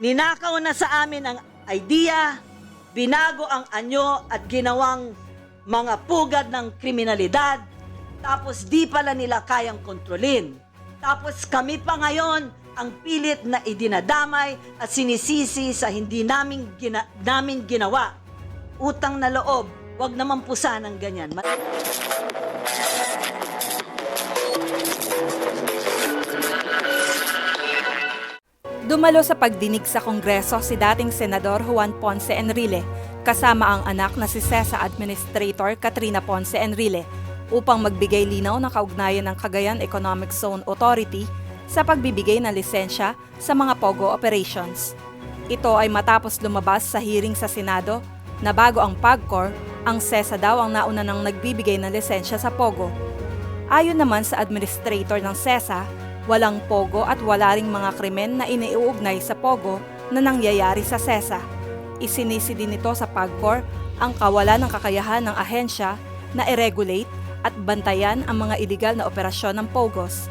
Ninakaw na sa amin ang idea, binago ang anyo at ginawang mga pugad ng kriminalidad, tapos di pala nila kayang kontrolin. Tapos kami pa ngayon ang pilit na idinadamay at sinisisi sa hindi namin, gina- namin ginawa. Utang na loob, wag naman po sanang ganyan. Dumalo sa pagdinig sa Kongreso si dating Senador Juan Ponce Enrile kasama ang anak na si CESA Administrator Katrina Ponce Enrile upang magbigay linaw ng kaugnayan ng Cagayan Economic Zone Authority sa pagbibigay ng lisensya sa mga POGO operations. Ito ay matapos lumabas sa hearing sa Senado na bago ang PAGCOR, ang CESA daw ang nauna ng nagbibigay ng lisensya sa POGO. Ayon naman sa administrator ng CESA, walang POGO at wala ring mga krimen na iniuugnay sa POGO na nangyayari sa CESA. Isinisi din nito sa PAGCOR ang kawalan ng kakayahan ng ahensya na i-regulate at bantayan ang mga iligal na operasyon ng POGOS.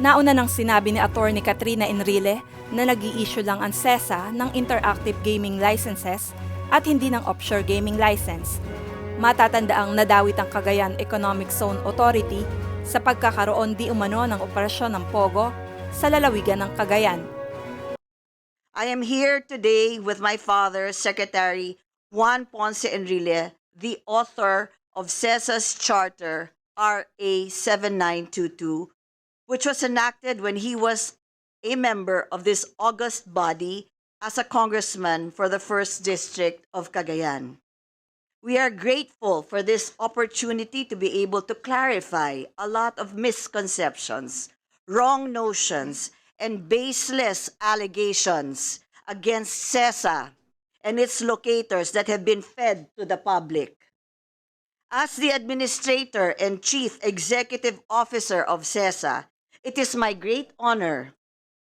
Nauna nang sinabi ni Attorney Katrina Enrile na nag issue lang ang CESA ng interactive gaming licenses at hindi ng offshore gaming license. Matatandaang nadawit ang Cagayan Economic Zone Authority sa pagkakaroon di umano ng operasyon ng POGO sa lalawigan ng Cagayan. I am here today with my father, Secretary Juan Ponce Enrile, the author of CESA's Charter, RA 7922, which was enacted when he was a member of this august body as a congressman for the 1st District of Cagayan. We are grateful for this opportunity to be able to clarify a lot of misconceptions, wrong notions, and baseless allegations against CESA and its locators that have been fed to the public. As the administrator and chief executive officer of CESA, it is my great honor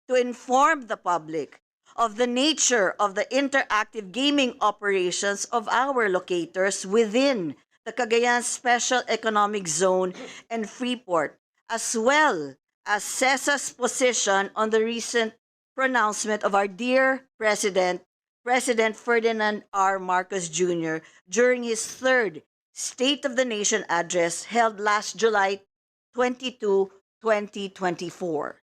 to inform the public of the nature of the interactive gaming operations of our locators within the Cagayan Special Economic Zone and Freeport, as well as CESA's position on the recent pronouncement of our dear President, President Ferdinand R. Marcos Jr., during his third State of the Nation address held last July 22, 2024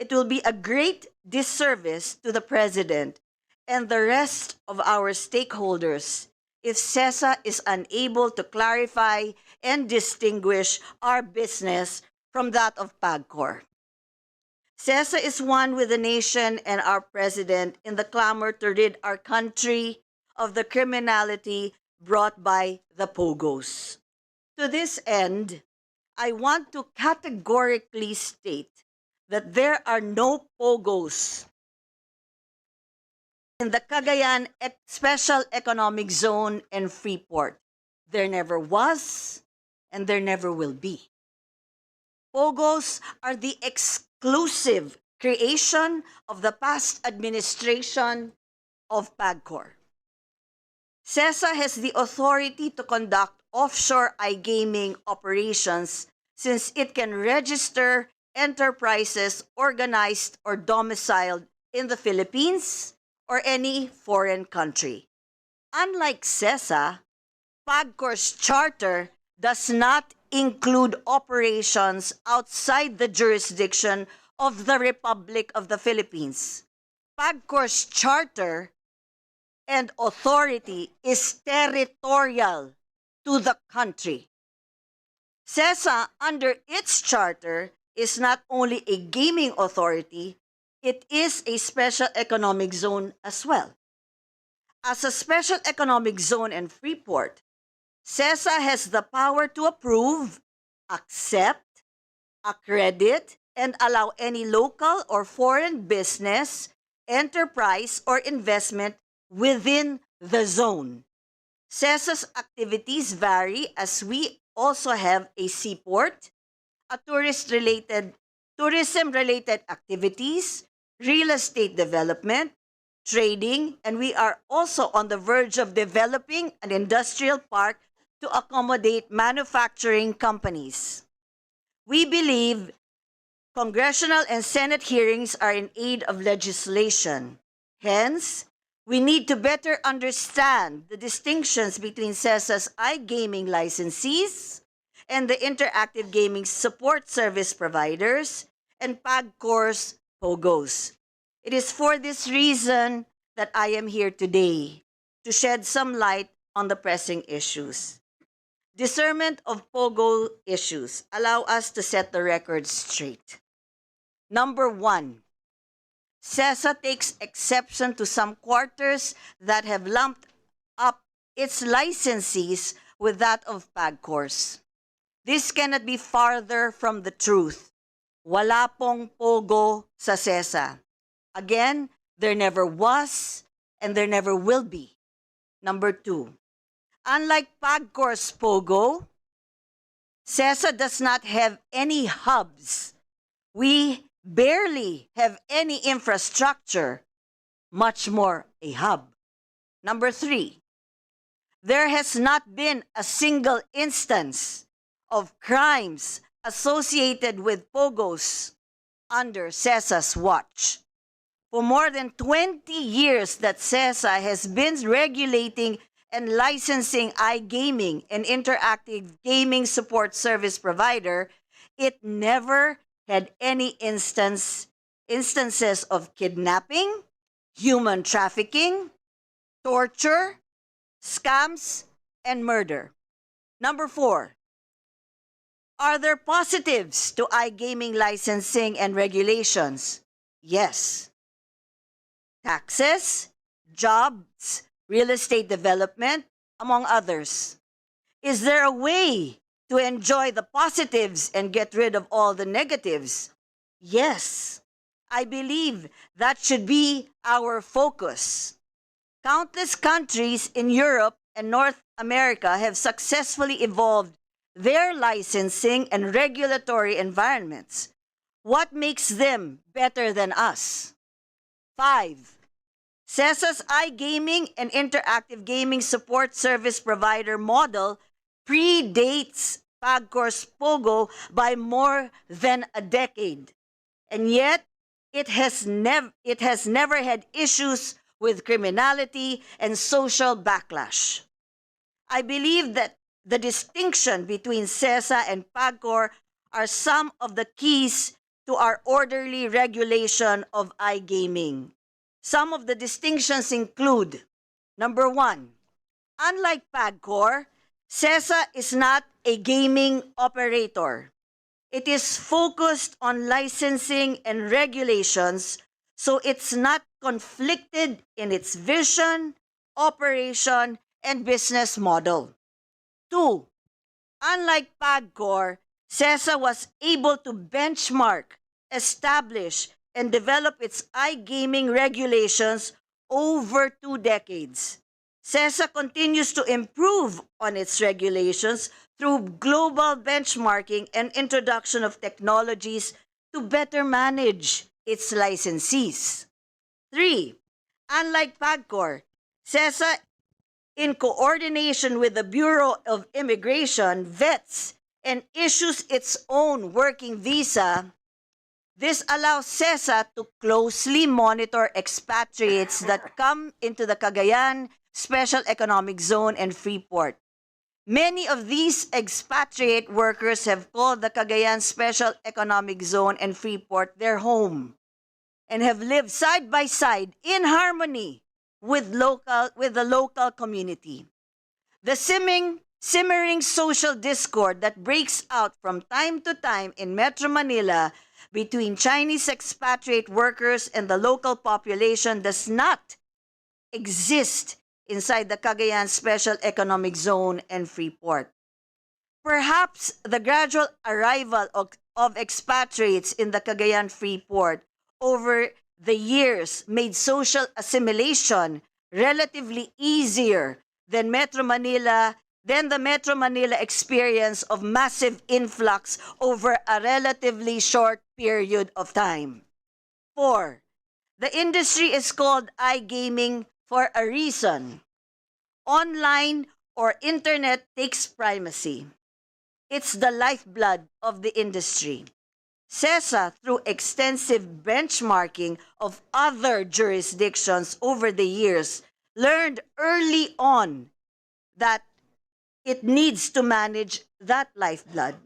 it will be a great disservice to the President and the rest of our stakeholders if CESA is unable to clarify and distinguish our business from that of PAGCOR. CESA is one with the nation and our President in the clamor to rid our country of the criminality brought by the POGOs. To this end, I want to categorically state that there are no POGOs in the Cagayan Special Economic Zone and Freeport. There never was and there never will be. POGOs are the exclusive creation of the past administration of PAGCOR. CESA has the authority to conduct offshore iGaming operations since it can register enterprises organized or domiciled in the Philippines or any foreign country. Unlike CESA, PAGCOR's charter does not include operations outside the jurisdiction of the Republic of the Philippines. PAGCOR's charter and authority is territorial to the country. CESA, under its charter, is not only a gaming authority, it is a special economic zone as well. As a special economic zone and Freeport, CESA has the power to approve, accept, accredit, and allow any local or foreign business, enterprise, or investment within the zone. CESA's activities vary as we also have a seaport, a tourist related tourism related activities, real estate development, trading, and we are also on the verge of developing an industrial park to accommodate manufacturing companies. We believe congressional and Senate hearings are in aid of legislation. Hence, we need to better understand the distinctions between CESA's iGaming licensees and the interactive gaming support service providers and PAGCOR's POGOs. It is for this reason that I am here today to shed some light on the pressing issues. Discernment of POGO issues allow us to set the record straight. Number one, CESA takes exception to some quarters that have lumped up its licensees with that of PAGCORs. This cannot be farther from the truth. Wala pong pogo sa CESA. Again, there never was and there never will be. Number two, unlike PAGCOR's pogo, CESA does not have any hubs. We barely have any infrastructure, much more a hub. Number three, there has not been a single instance of crimes associated with POGOs under CESA's watch. For more than 20 years that CESA has been regulating and licensing iGaming and interactive gaming support service provider, it never had any instance instances of kidnapping, human trafficking, torture, scams, and murder. Number four, are there positives to iGaming licensing and regulations? Yes. Taxes, jobs, real estate development, among others. Is there a way to enjoy the positives and get rid of all the negatives? Yes. I believe that should be our focus. Countless countries in Europe and North America have successfully evolved their licensing and regulatory environments. What makes them better than us? Five, CESA's iGaming and interactive gaming support service provider model predates PAGCOR's POGO by more than a decade. And yet, it has, nev- it has never had issues with criminality and social backlash. I believe that the distinction between CESA and PAGCOR are some of the keys to our orderly regulation of iGaming. Some of the distinctions include number one, unlike PAGCOR, CESA is not a gaming operator. It is focused on licensing and regulations, so it's not conflicted in its vision, operation, and business model. Two, unlike PAGCOR, CESA was able to benchmark, establish, and develop its iGaming regulations over two decades. CESA continues to improve on its regulations through global benchmarking and introduction of technologies to better manage its licensees. Three, unlike PAGCOR, CESA, in coordination with the Bureau of Immigration, vets and issues its own working visa This allows CESA to closely monitor expatriates that come into the Cagayan Special Economic Zone and Freeport. Many of these expatriate workers have called the Cagayan Special Economic Zone and Freeport their home and have lived side by side in harmony with local with the local community. The simming, simmering social discord that breaks out from time to time in Metro Manila between Chinese expatriate workers and the local population does not exist inside the Cagayan Special Economic Zone and Freeport. Perhaps the gradual arrival of, of expatriates in the Cagayan Freeport over the years made social assimilation relatively easier than Metro Manila than the Metro Manila experience of massive influx over a relatively short period of time. 4. The industry is called iGaming for a reason. Online or internet takes primacy. It's the lifeblood of the industry. CESA, through extensive benchmarking of other jurisdictions over the years, learned early on that it needs to manage that lifeblood.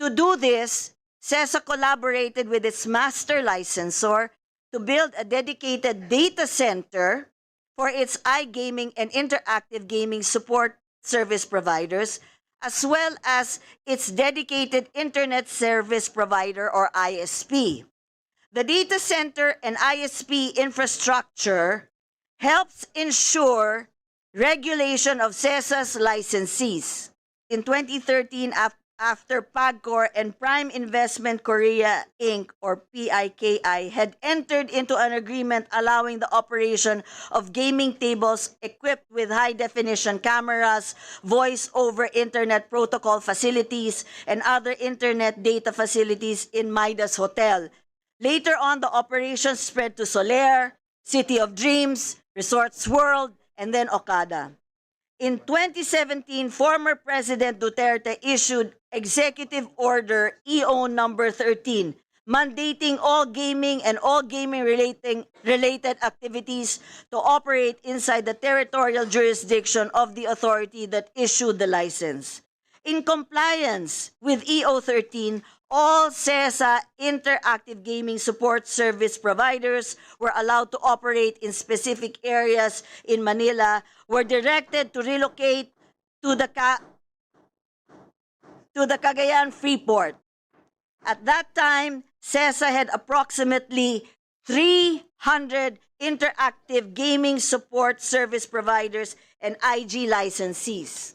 To do this, CESA collaborated with its master licensor to build a dedicated data center for its iGaming and interactive gaming support service providers, as well as its dedicated internet service provider or ISP. The data center and ISP infrastructure helps ensure regulation of CESA's licensees. In 2013, af- after PAGCOR and Prime Investment Korea Inc. or PIKI had entered into an agreement allowing the operation of gaming tables equipped with high definition cameras, voice over internet protocol facilities, and other internet data facilities in Midas Hotel. Later on, the operation spread to Soler, City of Dreams, Resorts World, and then Okada. In 2017, former President Duterte issued Executive Order EO number 13, mandating all gaming and all gaming relating, related activities to operate inside the territorial jurisdiction of the authority that issued the license. In compliance with EO 13, all CESA interactive gaming support service providers were allowed to operate in specific areas in Manila were directed to relocate to the Ka- to the Cagayan Freeport. At that time, CESA had approximately 300 interactive gaming support service providers and IG licensees.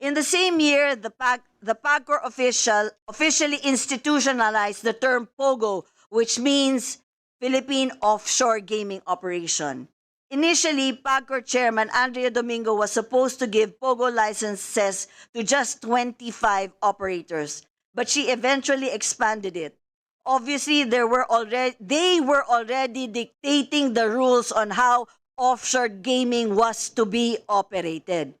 In the same year, the, PAG, the PAGCOR official officially institutionalized the term POGO, which means Philippine Offshore Gaming Operation. Initially, PAGCOR chairman Andrea Domingo was supposed to give POGO licenses to just 25 operators, but she eventually expanded it. Obviously, there were already they were already dictating the rules on how offshore gaming was to be operated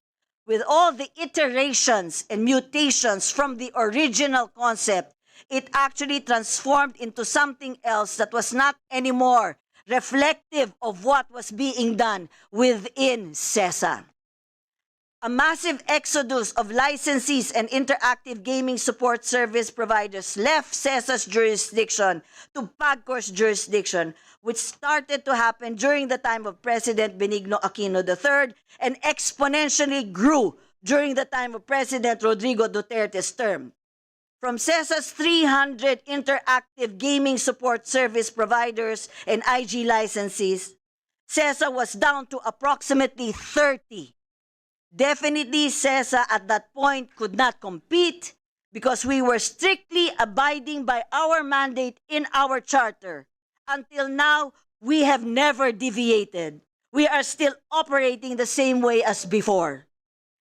with all the iterations and mutations from the original concept, it actually transformed into something else that was not anymore reflective of what was being done within CESA. A massive exodus of licensees and interactive gaming support service providers left CESA's jurisdiction to PAGCOR's jurisdiction, which started to happen during the time of President Benigno Aquino III and exponentially grew during the time of President Rodrigo Duterte's term. From CESA's 300 interactive gaming support service providers and IG licensees, CESA was down to approximately 30 Definitely, CESA at that point could not compete because we were strictly abiding by our mandate in our charter. Until now, we have never deviated. We are still operating the same way as before.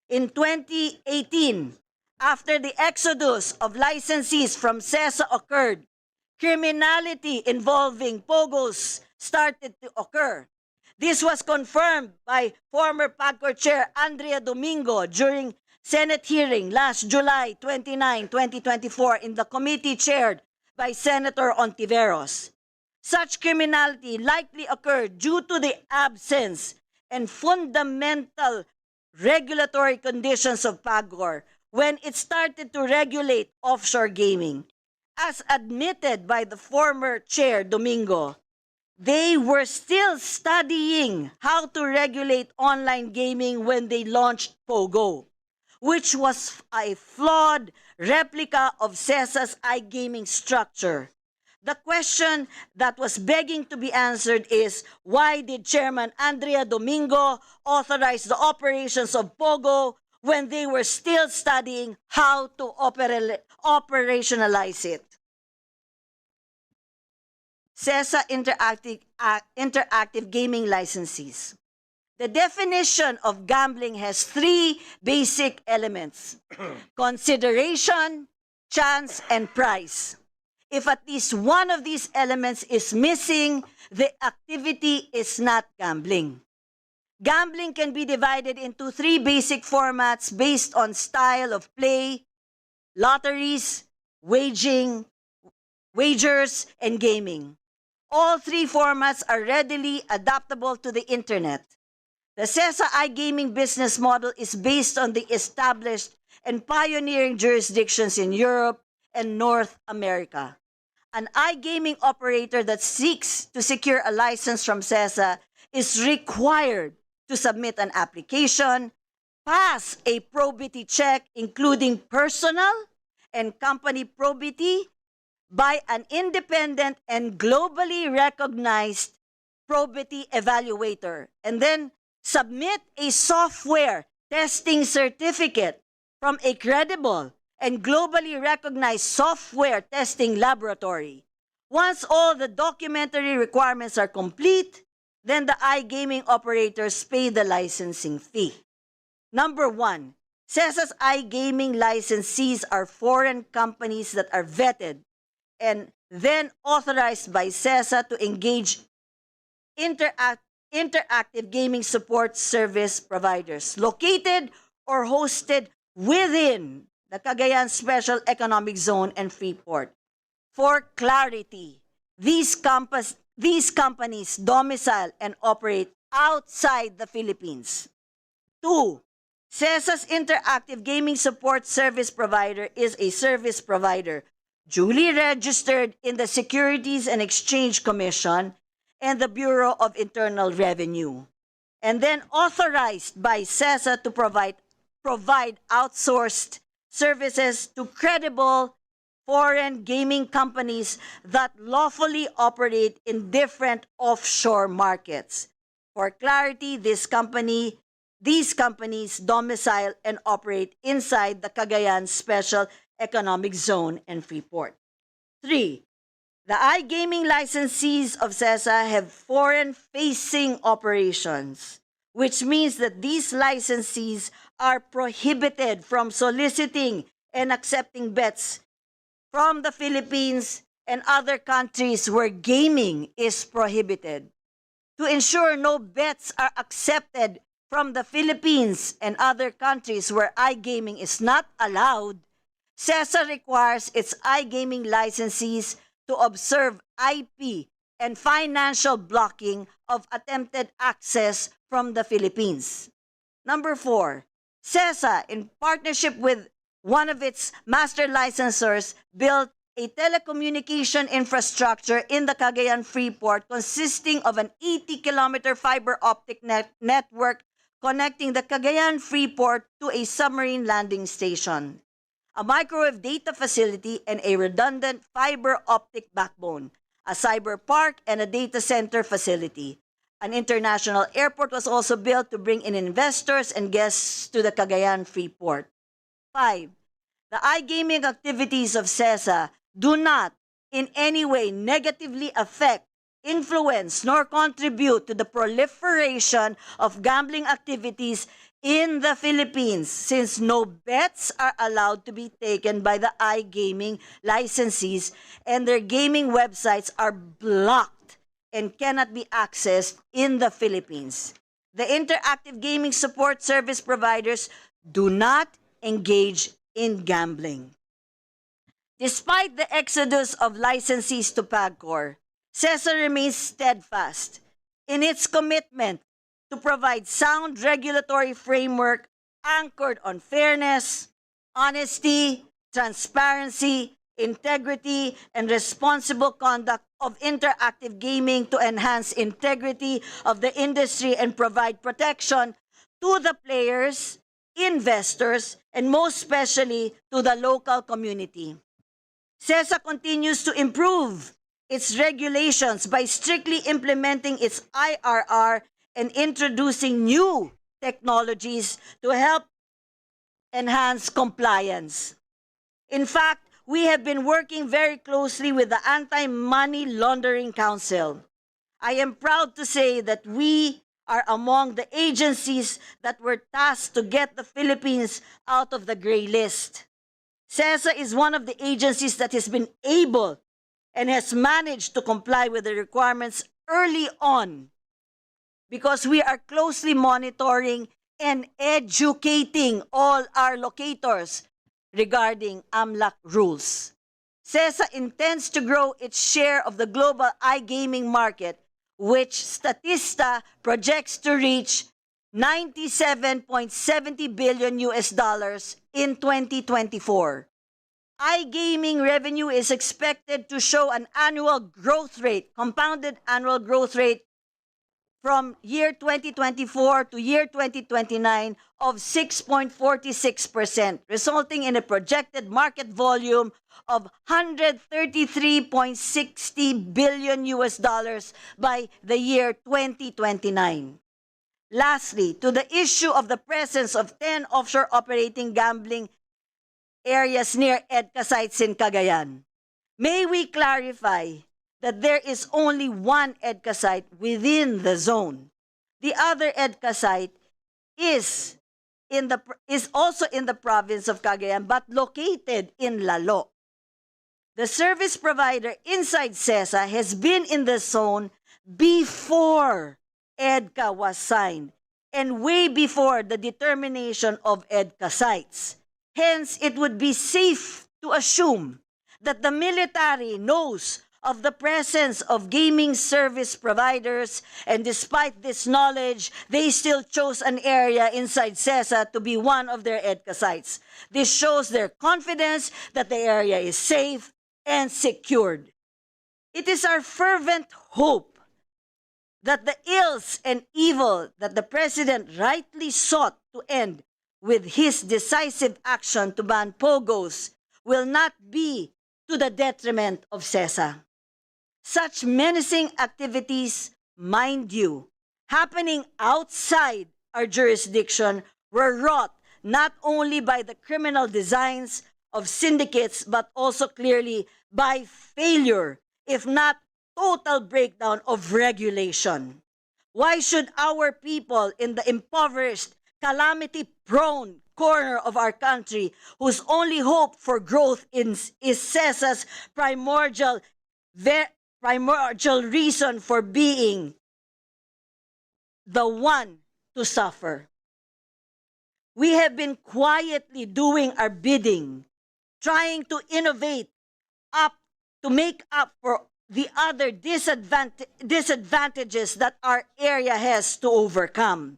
In 2018, after the exodus of licensees from CESA occurred, criminality involving POGOs started to occur. This was confirmed by former PAGCOR Chair Andrea Domingo during Senate hearing last July 29, 2024 in the committee chaired by Senator Ontiveros. Such criminality likely occurred due to the absence and fundamental regulatory conditions of PAGCOR when it started to regulate offshore gaming. As admitted by the former chair Domingo, they were still studying how to regulate online gaming when they launched Pogo, which was a flawed replica of CESA's iGaming structure. The question that was begging to be answered is why did Chairman Andrea Domingo authorize the operations of Pogo when they were still studying how to opera- operationalize it? CESA interactive, uh, interactive gaming licensees. The definition of gambling has three basic elements consideration, chance, and price. If at least one of these elements is missing, the activity is not gambling. Gambling can be divided into three basic formats based on style of play lotteries, waging, wagers, and gaming. All three formats are readily adaptable to the internet. The CESA iGaming business model is based on the established and pioneering jurisdictions in Europe and North America. An iGaming operator that seeks to secure a license from CESA is required to submit an application, pass a probity check including personal and company probity by an independent and globally recognized probity evaluator, and then submit a software testing certificate from a credible and globally recognized software testing laboratory. Once all the documentary requirements are complete, then the iGaming operators pay the licensing fee. Number one, CESA's iGaming licensees are foreign companies that are vetted and then authorized by CESA to engage interact, interactive gaming support service providers located or hosted within the Cagayan Special Economic Zone and Freeport. For clarity, these, campus, these companies domicile and operate outside the Philippines. Two, CESA's Interactive Gaming Support Service Provider is a service provider duly registered in the Securities and Exchange Commission and the Bureau of Internal Revenue, and then authorized by CESA to provide, provide outsourced services to credible foreign gaming companies that lawfully operate in different offshore markets. For clarity, this company, these companies domicile and operate inside the Cagayan Special Economic Zone and Freeport. Three, the iGaming licensees of CESA have foreign facing operations, which means that these licensees are prohibited from soliciting and accepting bets from the Philippines and other countries where gaming is prohibited. To ensure no bets are accepted from the Philippines and other countries where iGaming is not allowed, CESA requires its iGaming licensees to observe IP and financial blocking of attempted access from the Philippines. Number four, CESA, in partnership with one of its master licensors, built a telecommunication infrastructure in the Cagayan Freeport consisting of an 80 kilometer fiber optic net- network connecting the Cagayan Freeport to a submarine landing station, a microwave data facility, and a redundant fiber optic backbone, a cyber park, and a data center facility. An international airport was also built to bring in investors and guests to the Cagayan Freeport. Five, the iGaming activities of CESA do not in any way negatively affect, influence, nor contribute to the proliferation of gambling activities in the Philippines since no bets are allowed to be taken by the iGaming licensees and their gaming websites are blocked and cannot be accessed in the Philippines. The interactive gaming support service providers do not engage in gambling. Despite the exodus of licensees to PAGCOR, CESA remains steadfast in its commitment to provide sound regulatory framework anchored on fairness, honesty, transparency, integrity, and responsible conduct of interactive gaming to enhance integrity of the industry and provide protection to the players, investors, and most especially to the local community. CESA continues to improve its regulations by strictly implementing its IRR and introducing new technologies to help enhance compliance. In fact, we have been working very closely with the Anti Money Laundering Council. I am proud to say that we are among the agencies that were tasked to get the Philippines out of the gray list. CESA is one of the agencies that has been able and has managed to comply with the requirements early on because we are closely monitoring and educating all our locators regarding AMLAC rules. CESA intends to grow its share of the global iGaming market, which Statista projects to reach 97.70 billion US dollars in 2024. iGaming revenue is expected to show an annual growth rate, compounded annual growth rate from year 2024 to year 2029 of 6.46%, resulting in a projected market volume of 133.60 billion US dollars by the year 2029. Lastly, to the issue of the presence of 10 offshore operating gambling areas near EDCA sites in Cagayan. May we clarify that there is only one EDCA site within the zone. The other EDCA site is in the is also in the province of Cagayan but located in Lalo. The service provider inside CESA has been in the zone before EDCA was signed and way before the determination of EDCA sites. Hence, it would be safe to assume that the military knows of the presence of gaming service providers, and despite this knowledge, they still chose an area inside CESA to be one of their EDCA sites. This shows their confidence that the area is safe and secured. It is our fervent hope that the ills and evil that the president rightly sought to end with his decisive action to ban pogos will not be to the detriment of CESA. Such menacing activities, mind you, happening outside our jurisdiction were wrought not only by the criminal designs of syndicates but also clearly by failure, if not total breakdown of regulation. Why should our people in the impoverished, calamity prone corner of our country, whose only hope for growth is CESA's primordial, ver, primordial reason for being, the one to suffer? We have been quietly doing our bidding, trying to innovate up to make up for the other disadvant- disadvantages that our area has to overcome.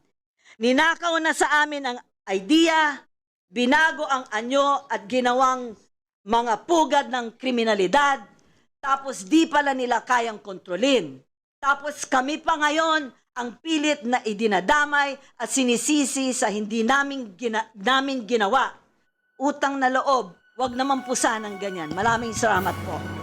Ninakaw na sa amin ang idea, binago ang anyo at ginawang mga pugad ng kriminalidad, tapos di pala nila kayang kontrolin. Tapos kami pa ngayon ang pilit na idinadamay at sinisisi sa hindi namin, gina- namin ginawa. Utang na loob, wag naman po sanang ganyan. Maraming salamat po.